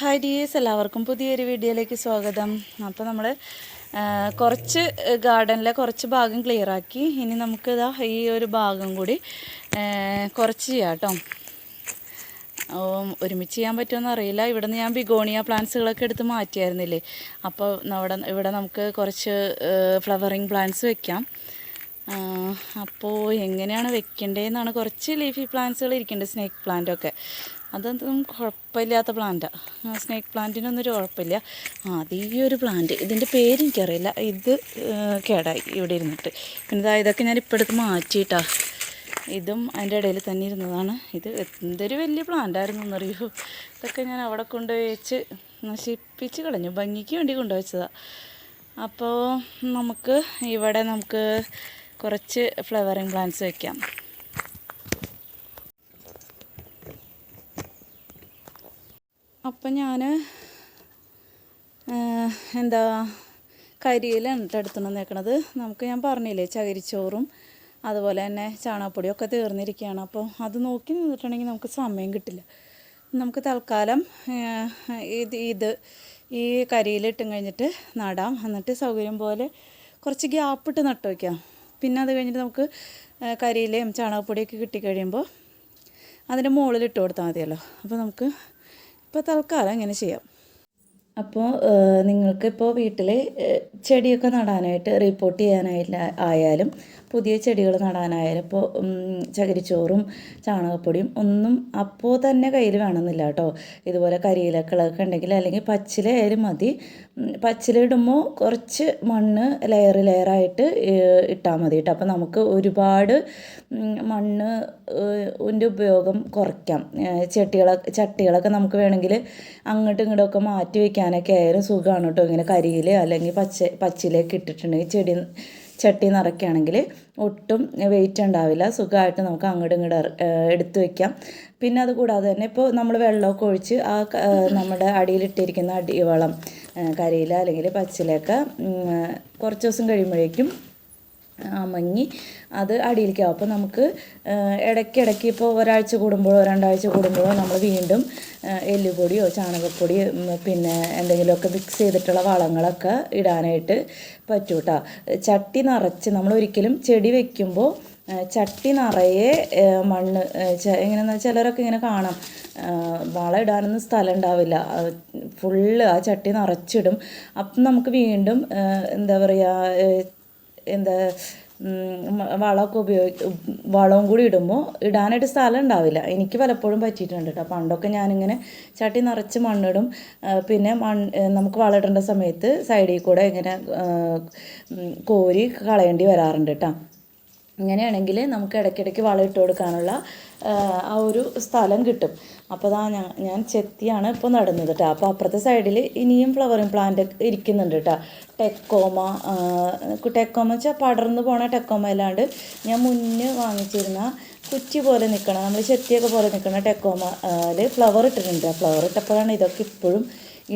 Hi dears എല്ലാവർക്കും പുതിയൊരു വീഡിയോയിലേക്ക് സ്വാഗതം. അപ്പോൾ നമ്മൾ കുറച്ച് ഗാർഡനിലെ കുറച്ച് ഭാഗം ക്ലിയർ ആക്കി. ഇനി നമുക്ക് ഇതാ ഈ ഒരു ഭാഗം കൂടി കുറച്ച് ചെയ്യാം കേട്ടോ. ഒരുമിച്ച് ചെയ്യാൻ പറ്റുമെന്ന് അറിയില്ല. ഇവിടെ നിന്ന് ഞാൻ ബിഗോണിയ പ്ലാന്റ്സുകളൊക്കെ എടുത്ത് മാറ്റിയായിരുന്നില്ലേ? അപ്പോൾ അവിടെ ഇവിടെ നമുക്ക് കുറച്ച് ഫ്ലവറിങ് പ്ലാന്റ്സ് വെക്കാം. അപ്പോൾ എങ്ങനെയാണ് വെക്കേണ്ടതെന്നാണ് കുറച്ച് ലീഫി പ്ലാന്റ്സുകൾ ഇരിക്കുന്നുണ്ട് സ്നേക്ക് പ്ലാന്റൊക്കെ അതൊന്നും കുഴപ്പമില്ലാത്ത പ്ലാന്റാണ് സ്നേക്ക് പ്ലാന്റിനൊന്നും ഒരു കുഴപ്പമില്ല. അത് ഈ ഒരു പ്ലാന്റ് ഇതിന്റെ പേര് എനിക്കറിയില്ല. ഇത് കേടായി ഇവിടെ ഇരുന്നിട്ട്. പിന്നെ ഇതാ ഇതൊക്കെ ഞാൻ ഇപ്പോൾ എടുത്ത് മാറ്റിയിട്ടാ. ഇതും അതിന്റെ ഇടയിൽ തന്നെ ഇരുന്നതാണ്. ഇത് എന്തൊരു വലിയ പ്ലാന്റായിരുന്നു എന്നറിയോ? ഇതൊക്കെ ഞാൻ അവിടെ കൊണ്ടുപോയി വെച്ച് നശിപ്പിച്ച് കളഞ്ഞു. ഭംഗിക്ക് വേണ്ടി കൊണ്ടുവച്ചതാണ് അപ്പോൾ നമുക്ക് ഇവിടെ നമുക്ക് കുറച്ച് ഫ്ലവറിങ് പ്ലാന്റ്സ് വെക്കാം. അപ്പം ഞാൻ എന്താ കരിയിലാണ് കേട്ടോ നിൽക്കുന്നത് നമുക്ക് ഞാൻ പറഞ്ഞില്ലേ ചകിരിച്ചോറും അതുപോലെ തന്നെ ചാണകപ്പൊടിയും ഒക്കെ തീർന്നിരിക്കുകയാണ് അപ്പോൾ അത് നോക്കി നിന്നിട്ടുണ്ടെങ്കിൽ നമുക്ക് സമയം കിട്ടില്ല. നമുക്ക് തൽക്കാലം ഇത് ഇത് ഈ കരിയിലിട്ടും കഴിഞ്ഞിട്ട് നടാം. എന്നിട്ട് സൗകര്യം പോലെ കുറച്ച് ഗ്യാപ്പിട്ട് നട്ടു വയ്ക്കാം പിന്നെ അത് കഴിഞ്ഞിട്ട് നമുക്ക് കരിയിലയും ചാണകപ്പൊടിയൊക്കെ കിട്ടിക്കഴിയുമ്പോൾ അതിന്റെ മുകളിൽ ഇട്ട് കൊടുത്താൽ മതിയല്ലോ. അപ്പോൾ നമുക്ക് ഇപ്പോൾ തൽക്കാലം ഇങ്ങനെ ചെയ്യാം. അപ്പോൾ നിങ്ങൾക്കിപ്പോൾ വീട്ടിൽ ചെടിയൊക്കെ നടാനായിട്ട് റിപ്പോർട്ട് ചെയ്യാനായില്ല ആയാലും പുതിയ ചെടികൾ നടാനായാലും ഇപ്പോൾ ചകിരിച്ചോറും ചാണകപ്പൊടിയും ഒന്നും അപ്പോൾ തന്നെ കയ്യിൽ വേണമെന്നില്ല കേട്ടോ. ഇതുപോലെ കരിയിലക്കളൊക്കെ ഉണ്ടെങ്കിൽ അല്ലെങ്കിൽ പച്ചിലയായാലും മതി. പച്ചിലിടുമ്പോൾ കുറച്ച് മണ്ണ് ലെയർ ലെയറായിട്ട് ഇട്ടാൽ മതി കേട്ടോ. അപ്പോൾ നമുക്ക് ഒരുപാട് മണ്ണ് ന്റെ ഉപയോഗം കുറയ്ക്കാം. ചട്ടികളൊക്കെ ചട്ടികളൊക്കെ നമുക്ക് വേണമെങ്കിൽ അങ്ങോട്ടും ഇങ്ങോട്ടും ഒക്കെ മാറ്റി വയ്ക്കാനൊക്കെ ആയാലും സുഖമാണ് കേട്ടോ. ഇങ്ങനെ കരിയിൽ അല്ലെങ്കിൽ പച്ച പച്ചിലൊക്കെ ഇട്ടിട്ടുണ്ടെങ്കിൽ ചെടി ചട്ടി നിറയ്ക്കുകയാണെങ്കിൽ ഒട്ടും വെയിറ്റ് ഉണ്ടാവില്ല. സുഖമായിട്ട് നമുക്ക് അങ്ങോട്ടും ഇങ്ങോട്ടും എടുത്തു വയ്ക്കാം പിന്നെ അത് കൂടാതെ തന്നെ ഇപ്പോൾ നമ്മൾ വെള്ളമൊക്കെ ഒഴിച്ച് ആ നമ്മുടെ അടിയിലിട്ടിരിക്കുന്ന അടിവളം കരിയില അല്ലെങ്കിൽ പച്ചിലൊക്കെ കുറച്ച് ദിവസം കഴിയുമ്പോഴേക്കും അമങ്ങി അത് അടിയിലേക്കാവും അപ്പോൾ നമുക്ക് ഇടയ്ക്കിടയ്ക്ക് ഇപ്പോൾ ഒരാഴ്ച കൂടുമ്പോഴോ രണ്ടാഴ്ച കൂടുമ്പോഴോ നമ്മൾ വീണ്ടും എല്ലുപൊടിയോ ചാണകപ്പൊടിയോ പിന്നെ എന്തെങ്കിലുമൊക്കെ മിക്സ് ചെയ്തിട്ടുള്ള വളങ്ങളൊക്കെ ഇടാനായിട്ട് പറ്റൂ കേട്ടോ ചട്ടി നിറച്ച് നമ്മൾ ഒരിക്കലും ചെടി വെക്കുമ്പോൾ ചട്ടി നിറയെ മണ്ണ് വെച്ചാൽ ചിലരൊക്കെ ഇങ്ങനെ കാണാം. വളം ഇടാനൊന്നും സ്ഥലം ഉണ്ടാവില്ല. ഫുള്ള് ആ ചട്ടി നിറച്ചിടും. അപ്പം നമുക്ക് വീണ്ടും എന്താ പറയുക എന്താ വളമൊക്കെ ഉപയോഗി വളവും കൂടി ഇടുമ്പോൾ ഇടാനായിട്ട് സ്ഥലം ഉണ്ടാവില്ല. എനിക്ക് പലപ്പോഴും പറ്റിയിട്ടുണ്ട് കേട്ടോ. പണ്ടൊക്കെ ഞാനിങ്ങനെ ചട്ടി നിറച്ച് മണ്ണിടും. പിന്നെ മണ്ണ് നമുക്ക് വളമിടേണ്ട സമയത്ത് സൈഡിൽ കൂടെ ഇങ്ങനെ കോരി കളയേണ്ടി വരാറുണ്ട് കേട്ടോ. ഇങ്ങനെയാണെങ്കിൽ നമുക്ക് ഇടയ്ക്കിടയ്ക്ക് വളം ഇട്ട് കൊടുക്കാനുള്ള ആ ഒരു സ്ഥലം കിട്ടും. അപ്പോൾ അതാ ഞാൻ ഞാൻ ചെത്തിയാണ് ഇപ്പോൾ നടുന്നത് കേട്ടോ അപ്പോൾ അപ്പുറത്തെ സൈഡിൽ ഇനിയും ഫ്ലവറിങ് പ്ലാന്റ് ഇരിക്കുന്നുണ്ട് കേട്ടോ ടെക്കോമ ടെക്കോമ വെച്ചാൽ പടർന്നു പോണ ടെക്കോമ അല്ലാണ്ട് ഞാൻ മുന്നേ വാങ്ങിച്ചിരുന്ന കുറ്റി പോലെ നിൽക്കണം നമ്മൾ ചെത്തിയൊക്കെ പോലെ നിൽക്കുന്ന ടെക്കോമയിൽ ഫ്ലവർ ഇട്ടിട്ടുണ്ട്. ഫ്ലവർ ഇട്ടപ്പോഴാണ് ഇതൊക്കെ ഇപ്പോഴും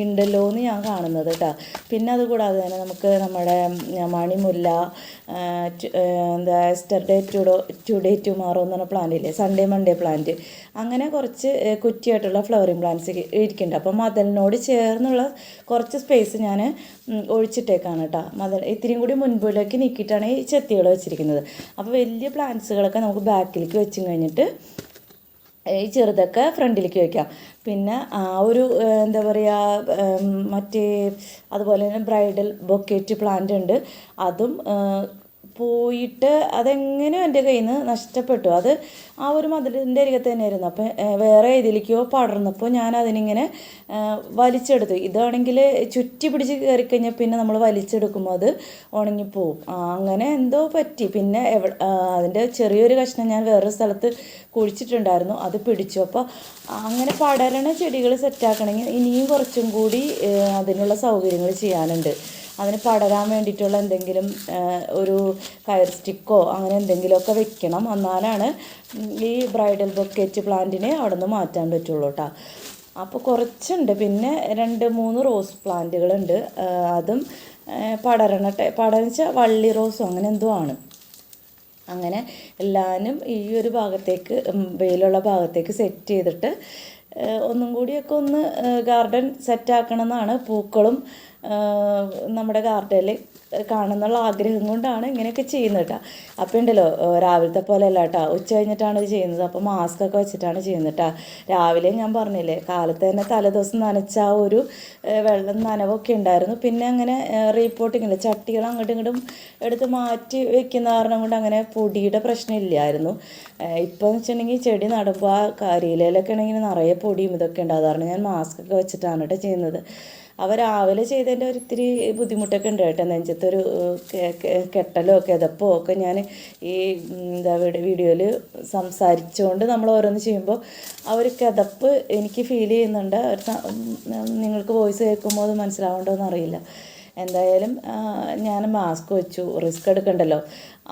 ഉണ്ടല്ലോ എന്ന് ഞാൻ കാണുന്നത് കേട്ടോ. പിന്നെ അതുകൂടാതെ തന്നെ നമുക്ക് നമ്മുടെ മണിമുല്ല എന്താ എസ്റ്റർഡേ ടുഡോ ടുഡേ ടുമാറോ എന്ന് പറഞ്ഞ പ്ലാന്റ് ഇല്ലേ? സൺഡേ മൺഡേ പ്ലാന്റ് അങ്ങനെ കുറച്ച് കുറ്റിയായിട്ടുള്ള ഫ്ലവറിങ് പ്ലാന്റ്സ് ഇരിക്കുന്നുണ്ട്. അപ്പോൾ മതലിനോട് ചേർന്നുള്ള കുറച്ച് സ്പേസ് ഞാൻ ഒഴിച്ചിട്ടേക്കാണ് കേട്ടോ. മതൽ ഇത്തിരിയും കൂടി മുൻപിലേക്ക് നീക്കിയിട്ടാണ് ഈ ചെത്തികൾ വെച്ചിരിക്കുന്നത്. അപ്പോൾ വലിയ പ്ലാന്റ്സുകളൊക്കെ നമുക്ക് ബാക്കിലേക്ക് വെച്ചും കഴിഞ്ഞിട്ട് ഈ ചെറുതൊക്കെ ഫ്രണ്ടിലേക്ക് വയ്ക്കാം പിന്നെ ആ ഒരു എന്താ പറയുക മറ്റേ അതുപോലെ തന്നെ ബ്രൈഡൽ ബൊക്കേറ്റ് പ്ലാന്റ് ഉണ്ട്. അതും പോയിട്ട് അതെങ്ങനെയോ എന്റെ കയ്യിൽ നിന്ന് നഷ്ടപ്പെട്ടു. അത് ആ ഒരു മതിലിന്റെ അരികത്ത് തന്നെയായിരുന്നു. അപ്പം വേറെ ഇതിലേക്കോ പടർന്നപ്പോൾ ഞാൻ അതിനിങ്ങനെ വലിച്ചെടുത്തു. ഇതാണെങ്കിൽ ചുറ്റി പിടിച്ച് കയറിക്കഴിഞ്ഞാൽ പിന്നെ നമ്മൾ വലിച്ചെടുക്കുമ്പോൾ അത് ഉണങ്ങിപ്പോവും. അങ്ങനെ എന്തോ പറ്റി. പിന്നെ എവിടെ അതിന്റെ ചെറിയൊരു കഷ്ണം ഞാൻ വേറൊരു സ്ഥലത്ത് കുഴിച്ചിട്ടുണ്ടായിരുന്നു. അത് പിടിച്ചു. അപ്പോൾ അങ്ങനെ പടരണ ചെടികൾ സെറ്റാക്കണമെങ്കിൽ ഇനിയും കുറച്ചും കൂടി അതിനുള്ള സൗകര്യങ്ങൾ ചെയ്യാനുണ്ട്. അതിന് പടരാൻ വേണ്ടിയിട്ടുള്ള എന്തെങ്കിലും ഒരു കയർ സ്റ്റിക്കോ അങ്ങനെ എന്തെങ്കിലുമൊക്കെ വെക്കണം. എന്നാലാണ് ഈ ബ്രൈഡൽ ബൊക്കേറ്റ് പ്ലാന്റിനെ അവിടെ നിന്ന് മാറ്റാൻ പറ്റുള്ളൂ കേട്ടോ അപ്പോൾ കുറച്ചുണ്ട്. പിന്നെ രണ്ട് മൂന്ന് റോസ് പ്ലാന്റുകളുണ്ട് അതും പടരണട്ടെ പടരണ ടൈ വെച്ചാൽ വള്ളി റോസോ അങ്ങനെ എന്തോ ആണ്. അങ്ങനെ എല്ലാവരും ഈ ഒരു ഭാഗത്തേക്ക് വെയിലുള്ള ഭാഗത്തേക്ക് സെറ്റ് ചെയ്തിട്ട് ഒന്നും കൂടിയൊക്കെ ഒന്ന് ഗാർഡൻ സെറ്റാക്കണം എന്നാണ് പൂക്കളും നമ്മുടെ ഗാർഡനിൽ കാണുന്നുള്ള ആഗ്രഹം കൊണ്ടാണ് ഇങ്ങനെയൊക്കെ ചെയ്യുന്നത് കേട്ടോ അപ്പോൾ ഉണ്ടല്ലോ രാവിലത്തെ പോലെ അല്ല കേട്ടോ ഉച്ച കഴിഞ്ഞിട്ടാണ് ഇത് ചെയ്യുന്നത്. അപ്പോൾ മാസ്ക് ഒക്കെ വെച്ചിട്ടാണ് ചെയ്യുന്നത് കേട്ടോ രാവിലെ ഞാൻ പറഞ്ഞില്ലേ കാലത്ത് തന്നെ തലേദിവസം നനച്ച ആ ഒരു വെള്ളം നനവൊക്കെ ഉണ്ടായിരുന്നു. പിന്നെ അങ്ങനെ റീപ്പോർട്ടിങ്ങില്ല ചട്ടികൾ അങ്ങോട്ടും ഇങ്ങോട്ടും എടുത്ത് മാറ്റി വെക്കുന്ന കാരണം കൊണ്ട് അങ്ങനെ പൊടിയുടെ പ്രശ്നം ഇല്ലായിരുന്നു. ഇപ്പോൾ എന്ന് വെച്ചിട്ടുണ്ടെങ്കിൽ ചെടി നടുമ്പോൾ ആ കരിയിലയിലൊക്കെ ആണെങ്കിൽ നിറയെ പൊടിയും ഇതൊക്കെ ഉണ്ടാകാറുണ്ട് ഞാൻ മാസ്ക് ഒക്കെ വെച്ചിട്ടാണ് കേട്ടോ ചെയ്യുന്നത്. അവ രാവിലെ ചെയ്തതിന്റെ ഒരു ഇത്തിരി ബുദ്ധിമുട്ടൊക്കെ ഉണ്ട് കേട്ടോ. നെഞ്ചത്തൊരു കെട്ടലോ കിതപ്പോ ഒക്കെ ഞാൻ ഈ എന്താ വീഡിയോയിൽ സംസാരിച്ചുകൊണ്ട് നമ്മൾ ഓരോന്ന് ചെയ്യുമ്പോൾ ആ ഒരു കിതപ്പ് എനിക്ക് ഫീൽ ചെയ്യുന്നുണ്ട്. നിങ്ങൾക്ക് വോയിസ് കേൾക്കുമ്പോൾ അത് മനസ്സിലാവുണ്ടോ എന്നറിയില്ല എന്തായാലും ഞാൻ മാസ്ക് വെച്ചു റിസ്ക് എടുക്കണ്ടല്ലോ.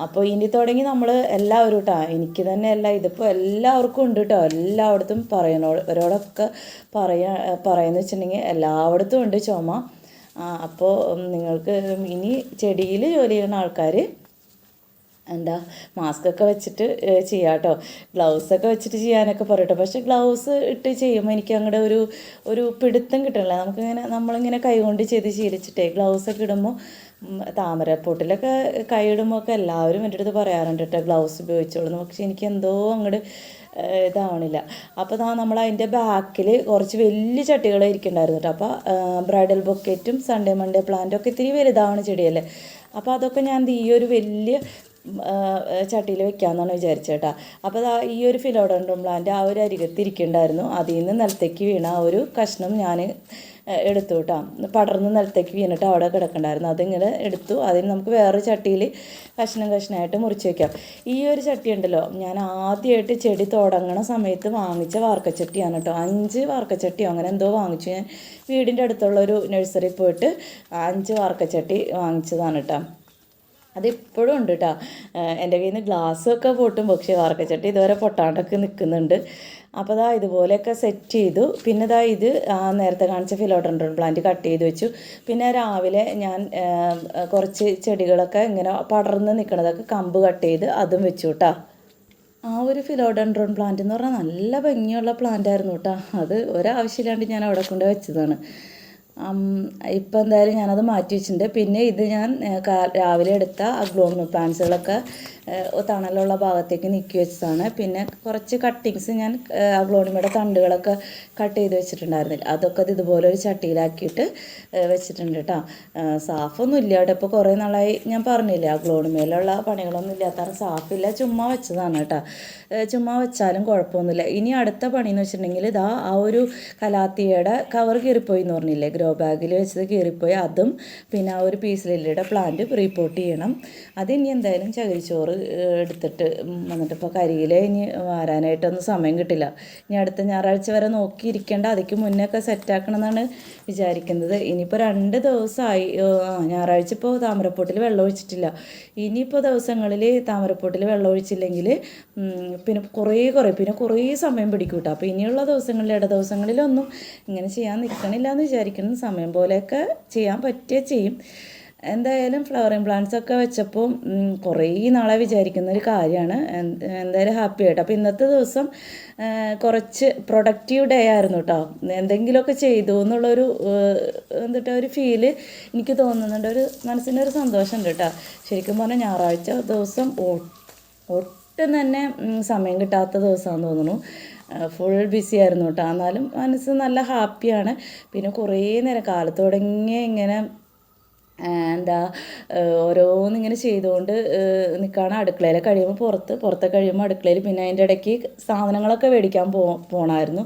അപ്പോൾ ഇനി തുടങ്ങി നമ്മൾ എല്ലാവരും കേട്ടോ എനിക്ക് തന്നെ അല്ല ഇതിപ്പോൾ എല്ലാവർക്കും ഉണ്ട് കേട്ടോ എല്ലായിടത്തും പറയണവരോടൊക്കെ പറയാ പറയുന്ന വെച്ചിട്ടുണ്ടെങ്കിൽ എല്ലായിടത്തും ഉണ്ട് ചുമ. അപ്പോൾ നിങ്ങൾക്ക് ഇനി ചെടിയിൽ ജോലി ചെയ്യുന്ന ആൾക്കാർ എന്താ മാസ്ക് ഒക്കെ വെച്ചിട്ട് ചെയ്യാം കേട്ടോ ഗ്ലൗസൊക്കെ വെച്ചിട്ട് ചെയ്യാനൊക്കെ പറയട്ടോ. പക്ഷെ ഗ്ലൗസ് ഇട്ട് ചെയ്യുമ്പോൾ എനിക്ക് അങ്ങോട്ട് ഒരു ഒരു പിടുത്തം കിട്ടണില്ല. നമുക്കിങ്ങനെ നമ്മളിങ്ങനെ കൈകൊണ്ട് ചെയ്ത് ശീലിച്ചിട്ടേ ഗ്ലൗസൊക്കെ ഇടുമ്പോൾ താമരപ്പൊട്ടിലൊക്കെ കൈ ഇടുമ്പോൾ ഒക്കെ എല്ലാവരും എന്റെ അടുത്ത് പറയാറുണ്ട് കേട്ടോ ഗ്ലൗസ് ഉപയോഗിച്ചോളൂ പക്ഷെ എനിക്ക് എന്തോ അങ്ങോട്ട് ഇതാവണില്ല. അപ്പോൾ ദാ നമ്മൾ അതിന്റെ ബാക്കിൽ കുറച്ച് വലിയ ചട്ടികൾ ഇരിക്കുന്നുണ്ടായിരുന്നു കേട്ടോ അപ്പോൾ ബ്രൈഡൽ ബൊക്കറ്റും സൺഡേ മൺഡേ പ്ലാന്റും ഒക്കെ ഇത്തിരി വലുതാവണ ചെടിയല്ലേ? അപ്പോൾ അതൊക്കെ ഞാൻ ഈ ഒരു വലിയ ചട്ടിയിൽ വെക്കാമെന്നാണ് വിചാരിച്ചത് കേട്ടോ അപ്പോൾ ഈ ഒരു ഫിലോഡോണ്ടം പ്ലാന്റ് ആ ഒരു അരികത്ത് ഇരിക്കുന്നുണ്ടായിരുന്നു അതിൽ നിന്ന് നിലത്തേക്ക് വീണ ആ ഒരു കഷ്ണം ഞാൻ എടുത്തു കേട്ടോ. പടർന്ന് നിലത്തേക്ക് വീണിട്ട് അവിടെ കിടക്കണ്ടായിരുന്നു. അതിങ്ങനെ എടുത്തു. അതിന് നമുക്ക് വേറെ ചട്ടിയിൽ കഷ്ണം കഷ്ണമായിട്ട് മുറിച്ച് വെക്കാം. ഈ ഒരു ചട്ടി ഉണ്ടല്ലോ ഞാൻ ആദ്യമായിട്ട് ചെടി തുടങ്ങണ സമയത്ത് വാങ്ങിച്ച വാർക്കച്ചട്ടിയാണ് കേട്ടോ. അഞ്ച് വാർക്കച്ചട്ടിയോ അങ്ങനെ എന്തോ വാങ്ങിച്ചു. ഞാൻ വീടിന്റെ അടുത്തുള്ള ഒരു നഴ്സറി പോയിട്ട് അഞ്ച് വാർക്കച്ചട്ടി വാങ്ങിച്ചതാണ് കേട്ടോ. അതിപ്പോഴും ഉണ്ട് കേട്ടോ എന്റെ കയ്യിൽ നിന്ന് ഗ്ലാസ്സൊക്കെ പൊട്ടും. പക്ഷേ വാർക്കച്ചട്ടി ഇതുവരെ പൊട്ടാണ്ടൊക്കെ നിൽക്കുന്നുണ്ട് അപ്പോൾ ദാ ഇതുപോലെയൊക്കെ സെറ്റ് ചെയ്തു. പിന്നെ ഇത് ആ നേരത്തെ കാണിച്ച ഫിലോഡൻഡ്രോൺ പ്ലാന്റ് കട്ട് ചെയ്ത് വെച്ചു. പിന്നെ രാവിലെ ഞാൻ കുറച്ച് ചെടികളൊക്കെ ഇങ്ങനെ പടർന്ന് നിൽക്കുന്നതൊക്കെ കമ്പ് കട്ട് ചെയ്ത് അതും വെച്ചു കേട്ടോ ആ ഒരു ഫിലോഡൻഡ്രോൺ പ്ലാന്റ് എന്ന് പറഞ്ഞാൽ നല്ല ഭംഗിയുള്ള പ്ലാന്റ് ആയിരുന്നു കേട്ടോ അത് ഒരാവശ്യമില്ലാണ്ട് ഞാൻ അവിടെ കൊണ്ട് വെച്ചതാണ്. ഇപ്പം എന്തായാലും ഞാനത് മാറ്റി വെച്ചിട്ടുണ്ട്. പിന്നെ ഇത് ഞാൻ രാവിലെ എടുത്ത ആ പ്ലാന്റ്സുകളൊക്കെ ഏ, തണലുള്ള ഭാഗത്തേക്ക് നീക്കി വെച്ചതാണ്. പിന്നെ കുറച്ച് കട്ടിങ്സ് ഞാൻ ആ അഗ്ലോണിമയുടെ തണ്ടുകളൊക്കെ കട്ട് ചെയ്ത് വെച്ചിട്ടുണ്ടായിരുന്നില്ല. അതൊക്കെ ഇത് ഇതുപോലെ ഒരു ചട്ടിയിലാക്കിയിട്ട് വെച്ചിട്ടുണ്ട് കേട്ടോ സാഫൊന്നും ഇല്ല അവിടെ ഇപ്പോൾ കുറേ നാളായി ഞാൻ ആ അഗ്ലോണിമയിലുള്ള പണികളൊന്നും ഇല്ലാത്തതാണ് സാഫില്ല. ചുമ്മാ വെച്ചതാണ് കേട്ടോ ചുമ്മാ വെച്ചാലും കുഴപ്പമൊന്നുമില്ല. ഇനി അടുത്ത പണി എന്ന് വെച്ചിട്ടുണ്ടെങ്കിൽ ഇതാ ആ ഒരു കലാത്തിയുടെ കവർ കീറിപ്പോയി എന്ന് പറഞ്ഞില്ലേ ഗ്രോ ബാഗിൽ വെച്ചത് കീറിപ്പോയി. അതും പിന്നെ ആ ഒരു പീസ് ലില്ലിയുടെ പ്ലാന്റ് റീപ്പോർട്ട് ചെയ്യണം. അത് ഇനി എന്തായാലും ചകിരിച്ചോറ് എടുത്തിട്ട് വന്നിട്ട് ഇപ്പോൾ കരിയിലെ ഇനി വരാനായിട്ടൊന്നും സമയം കിട്ടില്ല. ഇനി അടുത്ത ഞായറാഴ്ച വരെ നോക്കിയിരിക്കേണ്ട. അതിക്ക് മുന്നേ ഒക്കെ സെറ്റാക്കണം എന്നാണ് വിചാരിക്കുന്നത്. ഇനിയിപ്പോൾ രണ്ട് ദിവസമായി ഞായറാഴ്ച ഇപ്പോൾ താമരപ്പൊട്ടിൽ വെള്ളം ഒഴിച്ചിട്ടില്ല. ഇനിയിപ്പോൾ ദിവസങ്ങളിൽ താമരപ്പൊട്ടിൽ വെള്ളം ഒഴിച്ചില്ലെങ്കിൽ പിന്നെ കുറേ കുറേ പിന്നെ കുറേ സമയം പിടിക്കും കേട്ടോ അപ്പോൾ ഇനിയുള്ള ദിവസങ്ങളിൽ ഇട ദിവസങ്ങളിലൊന്നും ഇങ്ങനെ ചെയ്യാൻ നിൽക്കണില്ല എന്ന് വിചാരിക്കുന്ന. സമയം പോലെയൊക്കെ ചെയ്യാൻ പറ്റിയ ചെയ്യും. എന്തായാലും ഫ്ലവറിങ് പ്ലാന്റ്സ് ഒക്കെ വെച്ചപ്പോൾ കുറേ നാളെ വിചാരിക്കുന്ന ഒരു കാര്യമാണ്. എന്തായാലും ഹാപ്പി ആയിട്ട്. അപ്പോൾ ഇന്നത്തെ ദിവസം കുറച്ച് പ്രൊഡക്റ്റീവ് ഡേ ആയിരുന്നു കേട്ടോ എന്തെങ്കിലുമൊക്കെ ചെയ്തു എന്നുള്ളൊരു എന്നിട്ട് ഒരു ഫീൽ എനിക്ക് തോന്നുന്നുണ്ട്. ഒരു മനസ്സിനൊരു സന്തോഷമുണ്ട് കേട്ടോ ശരിക്കും പറഞ്ഞാൽ ഞായറാഴ്ച ദിവസം ഒട്ടും തന്നെ സമയം കിട്ടാത്ത ദിവസമാണെന്ന് തോന്നുന്നു. ഫുൾ ബിസി ആയിരുന്നു കേട്ടോ എന്നാലും മനസ്സ് നല്ല ഹാപ്പിയാണ് പിന്നെ കുറേ നേരം കാലത്ത് തുടങ്ങിയ ഇങ്ങനെ എന്താ ഓരോന്നിങ്ങനെ ചെയ്തുകൊണ്ട് നിൽക്കുകയാണ് അടുക്കളയിൽ കഴിയുമ്പോൾ പുറത്ത് പുറത്തെ കഴിയുമ്പോൾ അടുക്കളയിൽ പിന്നെ അതിന്റെ ഇടയ്ക്ക് സാധനങ്ങളൊക്കെ മേടിക്കാൻ പോ പോകണമായിരുന്നു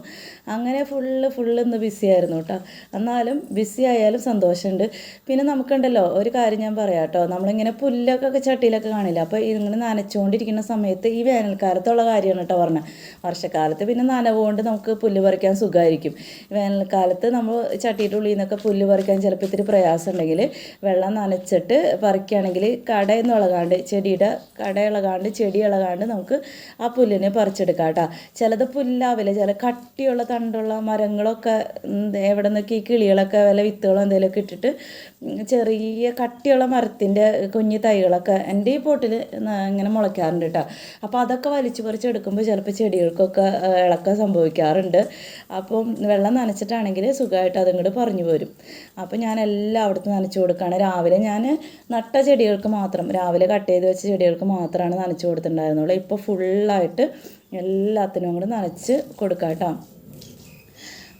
അങ്ങനെ ഫുള്ള് ഫുള്ള് ഇന്ന് ബിസി ആയിരുന്നു കേട്ടോ എന്നാലും ബിസി ആയാലും സന്തോഷമുണ്ട് പിന്നെ നമുക്കുണ്ടല്ലോ ഒരു കാര്യം ഞാൻ പറയാം കേട്ടോ നമ്മളിങ്ങനെ പുല്ലൊക്കെ ചട്ടിയിലൊക്കെ കാണില്ല അപ്പോൾ ഇങ്ങനെ നനച്ചുകൊണ്ടിരിക്കുന്ന സമയത്ത് ഈ വേനൽക്കാലത്തുള്ള കാര്യമാണ് കേട്ടോ പറഞ്ഞത് വർഷക്കാലത്ത് പിന്നെ നനവുകൊണ്ട് നമുക്ക് പുല്ല് പറിക്കാൻ സുഖമായിരിക്കും വേനൽക്കാലത്ത് നമ്മൾ ചട്ടിയുടെ ഉള്ളിൽ നിന്നൊക്കെ പുല്ല് പറിക്കാൻ ചിലപ്പോൾ ഇത്തിരി പ്രയാസം ഉണ്ടെങ്കിൽ വെള്ളം നനച്ചിട്ട് പറിക്കുകയാണെങ്കിൽ കടയെന്ന് ഇളകാണ്ട് ചെടിയുടെ കട ഇളകാണ്ട് ചെടി ഇളകാണ്ട് നമുക്ക് ആ പുല്ലിനെ പറിച്ചെടുക്കാം കേട്ടോ. ചിലത് പുല്ലാവില്ല ചില കട്ടിയുള്ള തണ്ടുള്ള മരങ്ങളൊക്കെ എവിടെ നിന്നൊക്കെ ഈ കിളികളൊക്കെ വല്ല വിത്തുകളോ എന്തെങ്കിലുമൊക്കെ ഇട്ടിട്ട് ചെറിയ കട്ടിയുള്ള മരത്തിന്റെ കുഞ്ഞു തൈകളൊക്കെ എന്റെ ഈ പോട്ടിൽ ഇങ്ങനെ മുളയ്ക്കാറുണ്ട് കേട്ടോ. അപ്പോൾ അതൊക്കെ വലിച്ചു പറിച്ചെടുക്കുമ്പോൾ ചിലപ്പോൾ ചെടികൾക്കൊക്കെ ഇളക്കം സംഭവിക്കാറുണ്ട്. അപ്പം വെള്ളം നനച്ചിട്ടാണെങ്കിൽ സുഖമായിട്ട് അതിങ്ങോട്ട് പറഞ്ഞു പോരും. അപ്പോൾ ഞാൻ എല്ലാം അവിടുത്തെ നനച്ചു കൊടുക്കുകയാണ് രാവിലെ ഞാൻ നട്ട ചെടികൾക്ക് മാത്രം രാവിലെ കട്ട് ചെയ്ത് വെച്ച ചെടികൾക്ക് മാത്രമാണ് നനച്ചു കൊടുത്തിട്ടുണ്ടായിരുന്നുള്ളൂ. ഇപ്പോൾ ഫുള്ളായിട്ട് എല്ലാത്തിനും കൂടെ നനച്ച് കൊടുക്കാം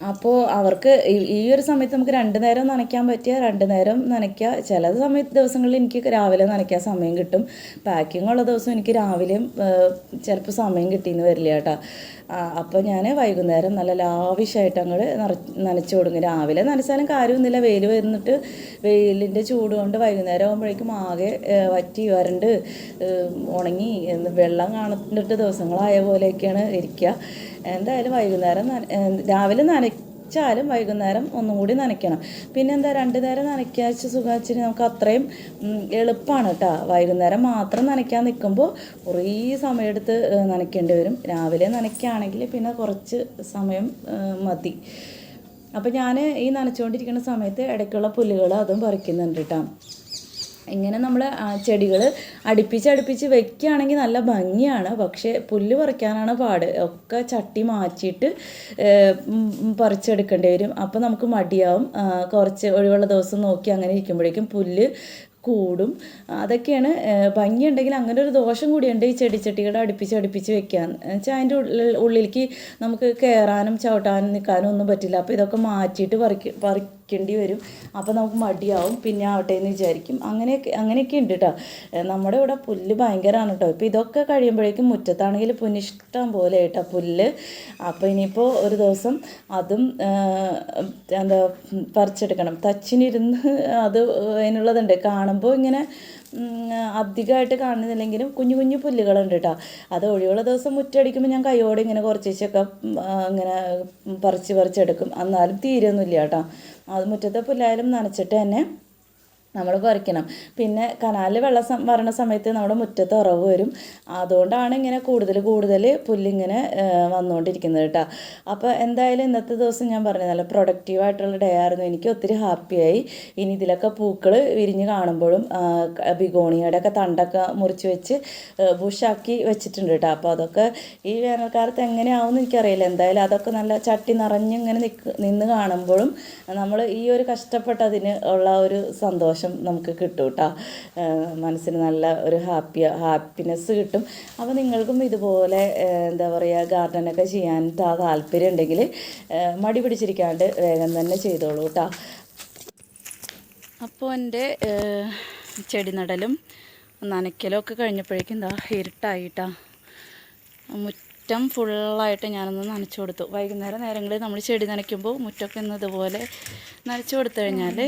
അപ്പോൾ അവർക്ക് ഈ- ഈ ഒരു സമയത്ത് നമുക്ക് രണ്ട് നേരം നനയ്ക്കാൻ പറ്റിയ രണ്ട് നേരം നനയ്ക്കുക ചില സമയത്ത് ദിവസങ്ങളിൽ എനിക്ക് രാവിലെ നനയ്ക്കാൻ സമയം കിട്ടും. പാക്കിംഗ് ഉള്ള ദിവസം എനിക്ക് രാവിലെയും ചിലപ്പോൾ സമയം കിട്ടിയെന്ന് വരില്ല കേട്ടോ അപ്പോൾ ഞാൻ വൈകുന്നേരം നല്ല ലാവിഷായിട്ട് അങ്ങോട്ട് നിറ നനച്ചു കൊടുക്കും. രാവിലെ നനച്ചാലും കാര്യമൊന്നുമില്ല. വെയിൽ വരുന്നിട്ട് വെയിലിന്റെ ചൂട് കൊണ്ട് വൈകുന്നേരം ആകുമ്പോഴേക്കും ആകെ വറ്റി വരണ്ട് ഉണങ്ങി വെള്ളം കാണുന്നിട്ട് ദിവസങ്ങളായ പോലെയൊക്കെയാണ് ഇരിക്കുക എന്തായാലും വൈകുന്നേരം രാവിലെ നന- നനച്ചാലും വൈകുന്നേരം ഒന്നും കൂടി നനയ്ക്കണം. പിന്നെ എന്താ രണ്ട് നേരം നനയ്ക്കാച്ച് സുഖാച്ചിന് നമുക്ക് അത്രയും എളുപ്പമാണ് കേട്ടോ വൈകുന്നേരം മാത്രം നനയ്ക്കാൻ നിൽക്കുമ്പോൾ കുറേ സമയമെടുത്ത് നനയ്ക്കേണ്ടി വരും. രാവിലെ നനയ്ക്കുകയാണെങ്കിൽ പിന്നെ കുറച്ച് സമയം മതി. അപ്പോൾ ഞാൻ ഈ നനച്ചുകൊണ്ടിരിക്കുന്ന സമയത്ത് ഇടയ്ക്കുള്ള പുല്ലുകൾ അതും പറിക്കുന്നുണ്ട് കേട്ടോ ഇങ്ങനെ നമ്മൾ ചെടികൾ അടുപ്പിച്ച് അടുപ്പിച്ച് വെക്കുകയാണെങ്കിൽ നല്ല ഭംഗിയാണ്. പക്ഷേ പുല്ല് പറിക്കാനാണ് പാട്. ഒക്കെ ചട്ടി മാറ്റിയിട്ട് പറിച്ചെടുക്കേണ്ടി വരും. അപ്പോൾ നമുക്ക് മടിയാവും. കുറച്ച് ഒഴിവുള്ള ദിവസം നോക്കി അങ്ങനെ ഇരിക്കുമ്പോഴേക്കും പുല്ല് കൂടും. അതൊക്കെയാണ് ഭംഗിയുണ്ടെങ്കിൽ അങ്ങനെ ഒരു ദോഷം കൂടിയുണ്ട് ഈ ചെടിച്ചട്ടികൾ അടുപ്പിച്ച് അടുപ്പിച്ച് വെക്കാൻ. വെച്ചാൽ അതിന്റെ ഉള്ളിൽ ഉള്ളിലേക്ക് നമുക്ക് കയറാനും ചവിട്ടാനും നിൽക്കാനും ഒന്നും പറ്റില്ല. അപ്പോൾ ഇതൊക്കെ മാറ്റിയിട്ട് പറിക്ക പറിക്കേണ്ടി വരും. അപ്പോൾ നമുക്ക് മടിയാവും. പിന്നെ ആവട്ടെ എന്ന് വിചാരിക്കും. അങ്ങനെയൊക്കെ അങ്ങനെയൊക്കെ ഉണ്ട് കേട്ടോ നമ്മുടെ ഇവിടെ പുല്ല് ഭയങ്കരമാണ് കേട്ടോ ഇപ്പോൾ ഇതൊക്കെ കഴിയുമ്പോഴേക്കും മുറ്റത്താണെങ്കിൽ പുനിഷ്ടം പോലെ കേട്ടോ പുല്ല്. അപ്പോൾ ഇനിയിപ്പോൾ ഒരു ദിവസം അതും എന്താ പറിച്ചെടുക്കണം. തച്ചിനിരുന്ന് അത് അതിനുള്ളതുണ്ട്. കാണുമ്പോൾ ഇങ്ങനെ അധികമായിട്ട് കാണുന്നില്ലെങ്കിലും കുഞ്ഞു കുഞ്ഞു പുല്ലുകളുണ്ട് കേട്ടോ. അത് ഒഴിവുള്ള ദിവസം മുറ്റടിക്കുമ്പോൾ ഞാൻ കൈയോടെ ഇങ്ങനെ കുറച്ചൊക്കെ ഇങ്ങനെ പറിച്ച് പറിച്ചെടുക്കും. എന്നാലും തീരെയൊന്നുമില്ല കേട്ടോ. അത് മുറ്റത്തെ പുല്ലായാലും നനച്ചിട്ട് തന്നെ നമ്മൾ കുറയ്ക്കണം. പിന്നെ കനാലിൽ വെള്ളം വരണ സമയത്ത് നമ്മുടെ മുറ്റത്ത് ഉറവ് വരും. അതുകൊണ്ടാണ് ഇങ്ങനെ കൂടുതൽ കൂടുതൽ പുല്ലിങ്ങനെ വന്നുകൊണ്ടിരിക്കുന്നത് കേട്ടോ. അപ്പോൾ എന്തായാലും ഇന്നത്തെ ദിവസം ഞാൻ പറഞ്ഞത് നല്ല പ്രൊഡക്റ്റീവായിട്ടുള്ള ഡേ ആയിരുന്നു. എനിക്ക് ഒത്തിരി ഹാപ്പിയായി ഇനി ഇതിലൊക്കെ പൂക്കൾ വിരിഞ്ഞ് കാണുമ്പോഴും ബിഗോണിയുടെ ഒക്കെ തണ്ടൊക്കെ മുറിച്ച് വെച്ച് ബുഷാക്കി വെച്ചിട്ടുണ്ട് കേട്ടോ. അപ്പോൾ അതൊക്കെ ഈ വേനൽക്കാലത്ത് എങ്ങനെയാവുമെന്ന് എനിക്കറിയില്ല. എന്തായാലും അതൊക്കെ നല്ല ചട്ടി നിറഞ്ഞിങ്ങനെ നിക്ക് നിന്ന് കാണുമ്പോഴും നമ്മൾ ഈ ഒരു കഷ്ടപ്പെട്ടതിന് ഉള്ള ഒരു സന്തോഷം നമുക്ക് കിട്ടും കേട്ടോ മനസ്സിന് നല്ല ഒരു ഹാപ്പി ഹാപ്പിനെസ് കിട്ടും. അപ്പോൾ നിങ്ങൾക്കും ഇതുപോലെ എന്താ പറയുക ഗാർഡനൊക്കെ ചെയ്യാൻ താല്പര്യം ഉണ്ടെങ്കിൽ മടി പിടിച്ചിരിക്കാണ്ട് വേഗം തന്നെ ചെയ്തോളൂ കേട്ടോ അപ്പോൾ എന്റെ ചെടി നടലും നനയ്ക്കലും ഒക്കെ കഴിഞ്ഞപ്പോഴേക്കും എന്താ ഇരുട്ടായിട്ടാ. മുറ്റം ഫുള്ളായിട്ട് ഞാനൊന്ന് നനച്ചു കൊടുത്തു. വൈകുന്നേരം നേരങ്ങളിൽ നമ്മൾ ചെടി നനയ്ക്കുമ്പോൾ മുറ്റമൊക്കെ ഇന്നതുപോലെ നനച്ചു കൊടുത്തു കഴിഞ്ഞാൽ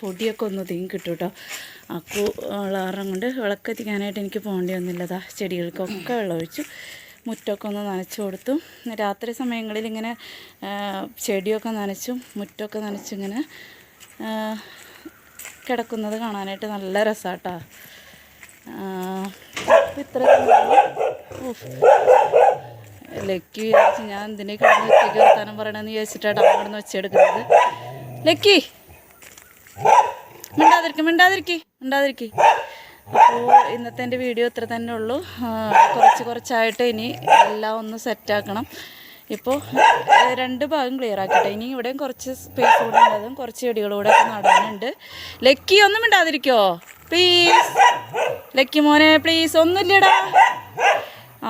പൊടിയൊക്കെ ഒന്ന് ഒതുങ്ങി കിട്ടും കേട്ടോ. അക്കു ഉള്ളാറം കൊണ്ട് വിളക്കെത്തിക്കാനായിട്ട് എനിക്ക് പോകേണ്ടി വന്നില്ലതാ ചെടികൾക്കൊക്കെ വെള്ളമൊഴിച്ചു മുറ്റമൊക്കെ ഒന്ന് നനച്ചു കൊടുത്തു. രാത്രി സമയങ്ങളിൽ ഇങ്ങനെ ചെടിയൊക്കെ നനച്ചും മുറ്റമൊക്കെ നനച്ചിങ്ങനെ കിടക്കുന്നത് കാണാനായിട്ട് നല്ല രസമാട്ടോ ഇത്ര ലക്കി വിചാരിച്ച് ഞാൻ എന്തിനെ കിടന്ന് ഒറ്റയ്ക്ക് വർത്താനം പറയണമെന്ന് വിചാരിച്ചിട്ടാണ് അവിടെ വെച്ചെടുക്കുന്നത് ലക്കി! മിണ്ടാതിരിക്കും മിണ്ടാതിരിക്കി മിണ്ടാതിരിക്കി. അപ്പോൾ ഇന്നത്തെ എന്റെ വീഡിയോ ഇത്ര തന്നെ ഉള്ളൂ. കുറച്ച് കുറച്ചായിട്ട് ഇനി എല്ലാം ഒന്ന് സെറ്റാക്കണം. ഇപ്പോൾ രണ്ട് ഭാഗം ക്ലിയർ ആക്കട്ടെ. ഇനി ഇവിടെയും കുറച്ച് സ്പേസ് കൂടെ ഉള്ളതും കുറച്ച് ചെടികളൂടെ ഒക്കെ നടാനുണ്ട് ലക്കി ഒന്നും മിണ്ടാതിരിക്കോ? പ്ലീസ് ലക്കി മോനെ പ്ലീസ് ഒന്നുമില്ലടാ.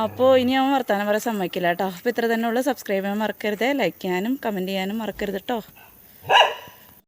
അപ്പോൾ ഇനി അവൻ വർത്താനം പറയാൻ സമ്മതിക്കില്ല കേട്ടോ. അപ്പോൾ ഇത്ര തന്നെ ഉള്ളൂ. സബ്സ്ക്രൈബ് ചെയ്യാൻ മറക്കരുത്. ലൈക്ക് ചെയ്യാനും കമന്റ് ചെയ്യാനും മറക്കരുത് കേട്ടോ.